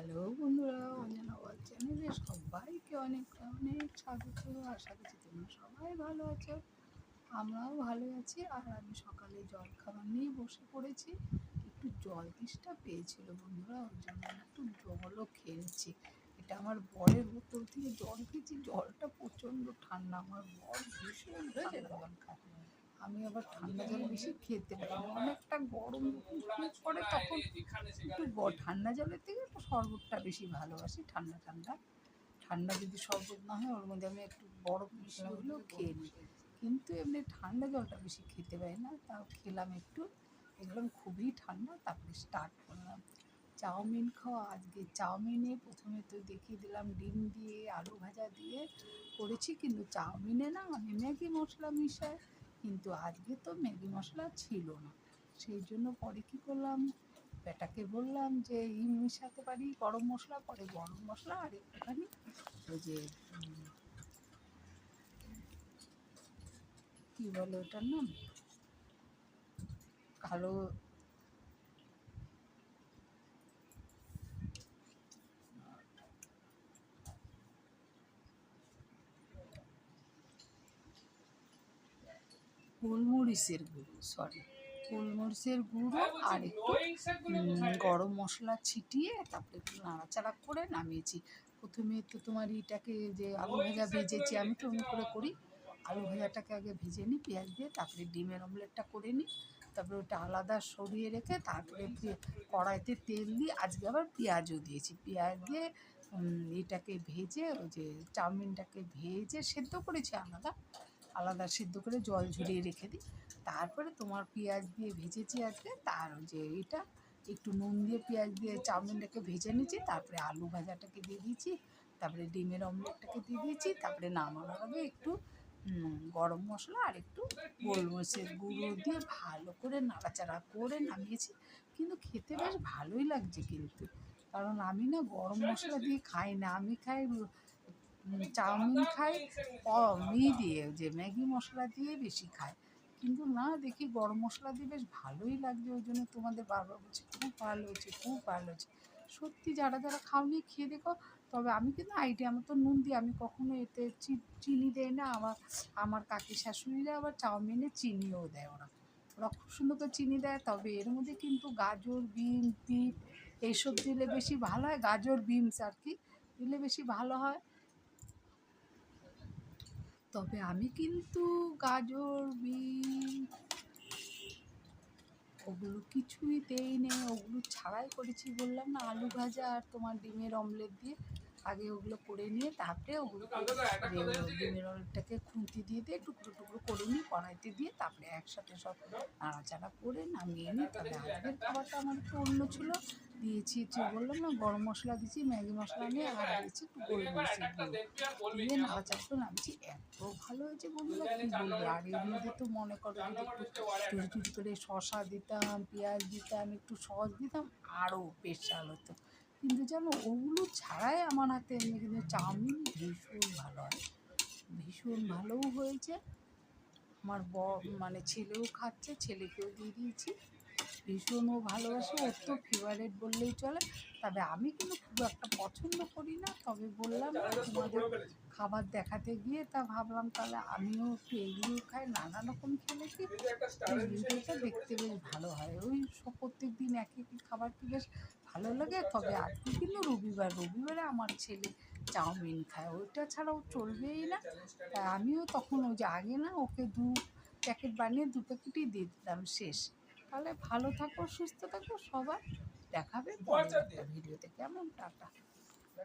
Hello বন্ধুরা, অঞ্জনা ওয়াল চ্যানেলে সবাইকে অনেক অনেক স্বাগত। আশা করছি তোমরা সবাই ভালো আছো, আমরাও ভালো আছি। আর আমি সকালে জল খাবার নিয়ে বসে পড়েছি। একটু জল তেষ্টা পেয়েছিল বন্ধুরা ওই জন্য একটু জলও খেয়েছি। এটা আমার বরের বোতল থেকে জল খেয়েছি, জলটা প্রচণ্ড ঠান্ডা, আমার বর ভীষণ জল খায় আমি আবার ঠান্ডা জল বেশি খেতে পারি অনেকটা গরম পড়ে তখন একটু ঠান্ডা জলের থেকে একটু শরবতটা বেশি ভালোবাসি, ঠান্ডা ঠান্ডা। ঠান্ডা যদি শরবত না হয়, ওর মধ্যে আমি একটু বরফ বেশি হলেও খেয়ে নিই। কিন্তু এমনি ঠান্ডা জলটা বেশি খেতে পারি না। তাও খেলাম একটু, দেখলাম খুবই ঠান্ডা, তারপরে স্টার্ট করলাম। চাউমিন খাওয়া আজকে চাউমিনে প্রথমে তো দেখিয়ে দিলাম ডিম দিয়ে, আলু ভাজা দিয়ে করেছি, কিন্তু চাউমিনে না আমি ম্যাগি মশলা মিশাই কিন্তু আজকে তো ম্যাগি মশলা ছিল না। সেই জন্য পরে কী করলাম? বেটাকে বললাম যে, এই মিশাতে পারি গরম মশলা, পরে গরম মশলা আর একটুখানি ওই যে কী বলে ওটার নাম? কালো গোলমরিচের গুঁড়ো সরি গোলমরিচের গুঁড়ো আর একটু গরম মশলা ছিটিয়ে তারপরে একটু নাড়াচাড়া করে নামিয়েছি। প্রথমে তো তোমার এটাকে যে আলু ভাজা ভেজেছি আমি তো অমনি করে করি। আলু ভাজাটাকে আগে ভেজে নিই, পেঁয়াজ দিয়ে, তারপরে ডিমের অমলেটটা করে নিই, তারপরে ওটা আলাদা সরিয়ে রেখে তারপরে কড়াইতে তেল দিয়ে আজকে আবার পেঁয়াজও দিয়েছি। পেঁয়াজ দিয়ে এটাকে ভেজে ওই যে চাউমিনটাকে ভেজে সেদ্ধ করেছি আলাদা। আলাদা সিদ্ধ করে জল ঝরিয়ে রেখে দিই। তারপরে তোমার পেঁয়াজ দিয়ে ভেজেছি আজকে, তার যে এটা, একটু নুন দিয়ে পেঁয়াজ দিয়ে চাউমিনটাকে ভেজে নিয়েছি, তারপরে আলু ভাজাটাকে দিয়ে দিয়েছি, তারপরে ডিমের অমলেটটাকে দিয়ে দিয়েছি, তারপরে নামানোর আগে একটু গরম মশলা আর একটু গোলমরিচের গুঁড়ো দিয়ে ভালো করে নাড়াচাড়া করে নামিয়েছি। কিন্তু খেতে বেশ ভালোই লাগছে কিন্তু, কারণ আমি না গরম মশলা দিয়ে খাই না, আমি খাই চাউমিন খাই, কম। ই দিয়ে যে ম্যাগি মশলা দিয়ে বেশি খায় কিন্তু না, দেখি গরম মশলা দিয়ে বেশ ভালোই লাগছে। ওই জন্য তোমাদের বারবার বলছি, খুব ভালো হয়েছে, খুব ভালো হয়েছে। সত্যি যারা যারা খাওনি, খেয়ে দেখো। তবে আমি কিন্তু আইডিয়া তো নুন দিই। আমি কখনো এতে চিনি দেয় না। আমার আমার কাকি শাশুড়িরা আবার চাউমিনে চিনিও দেয় ওরা। ওরা খুব সুন্দর করে চিনি দেয়। তবে এর মধ্যে কিন্তু গাজর, বিন বিট এইসব দিলে বেশি ভালো হয়। গাজর, বিনস আর কি দিলে বেশি ভালো হয়। তবে আমি কিন্তু গাজর বিট ওগুলো কিছুই দেই নেই ওগুলো ছাড়াই করেছি। বললাম না, আলু ভাজা আর তোমার ডিমের অমলেট দিয়ে আগে ওগুলো করে নিয়ে তারপরে ওগুলো ডিমের অমলেটটাকে খুন্তি দিয়ে দিয়ে, টুকরো টুকরো করে নিই কড়াইতে দিয়ে তারপরে একসাথে সব নাড়াচাড়া করে নামিয়ে নিই তবে আজকের খাবারটা আমার একটু অন্য ছিল। দিয়েছি হচ্ছে বললাম না, গরম মশলা দিয়েছি, ম্যাগি মশলা নিয়ে আর দিয়েছি একটু গোলমরিচের গুঁড়ো দিয়ে নাড়াচাড়া করে নামছি এত ভালো হয়েছে বন্ধুরা, কী বলব? আর মধ্যে তো মনে করো যদি একটু টুরি করে শশা দিতাম, পেঁয়াজ দিতাম, একটু সস দিতাম আরও স্পেশাল হতো। কিন্তু জানো ওগুলো ছাড়াই আমার হাতে এমনি কিন্তু চাউমিন ভীষণ ভালো হয়। ভীষণ ভালোও হয়েছে। আমার ব মানে ছেলেও খাচ্ছে, ছেলেকেও দিয়ে দিয়েছি। ভীষণও ভালোবাসে, ওর তো ফেভারেট বললেই চলে। তবে আমি কিন্তু খুব একটা পছন্দ করি না, তবে বললাম তোমাদের খাবার দেখাতে গিয়ে, তা ভাবলাম তাহলে আমিও একটু এগুলো খাই, নানা রকম খেলে কি এই ভিডিওটা দেখতে বেশ ভালো হয়। ওই প্রত্যেক দিন একই একই খাবার কি বেশ ভালো লাগে, তবে আজকে কিন্তু রবিবার, রবিবারে আমার ছেলে চাউমিন খায়। ওইটা ছাড়াও চলবেই না। তাই আমিও তখন ওই যে আগে না ওকে দু প্যাকেট বানিয়ে দু প্যাকেটই দিয়ে দিতাম শেষ। তাহলে ভালো থাকো সুস্থ থাকো সবার দেখাবে ভিডিওতে। কেমন? টাটা।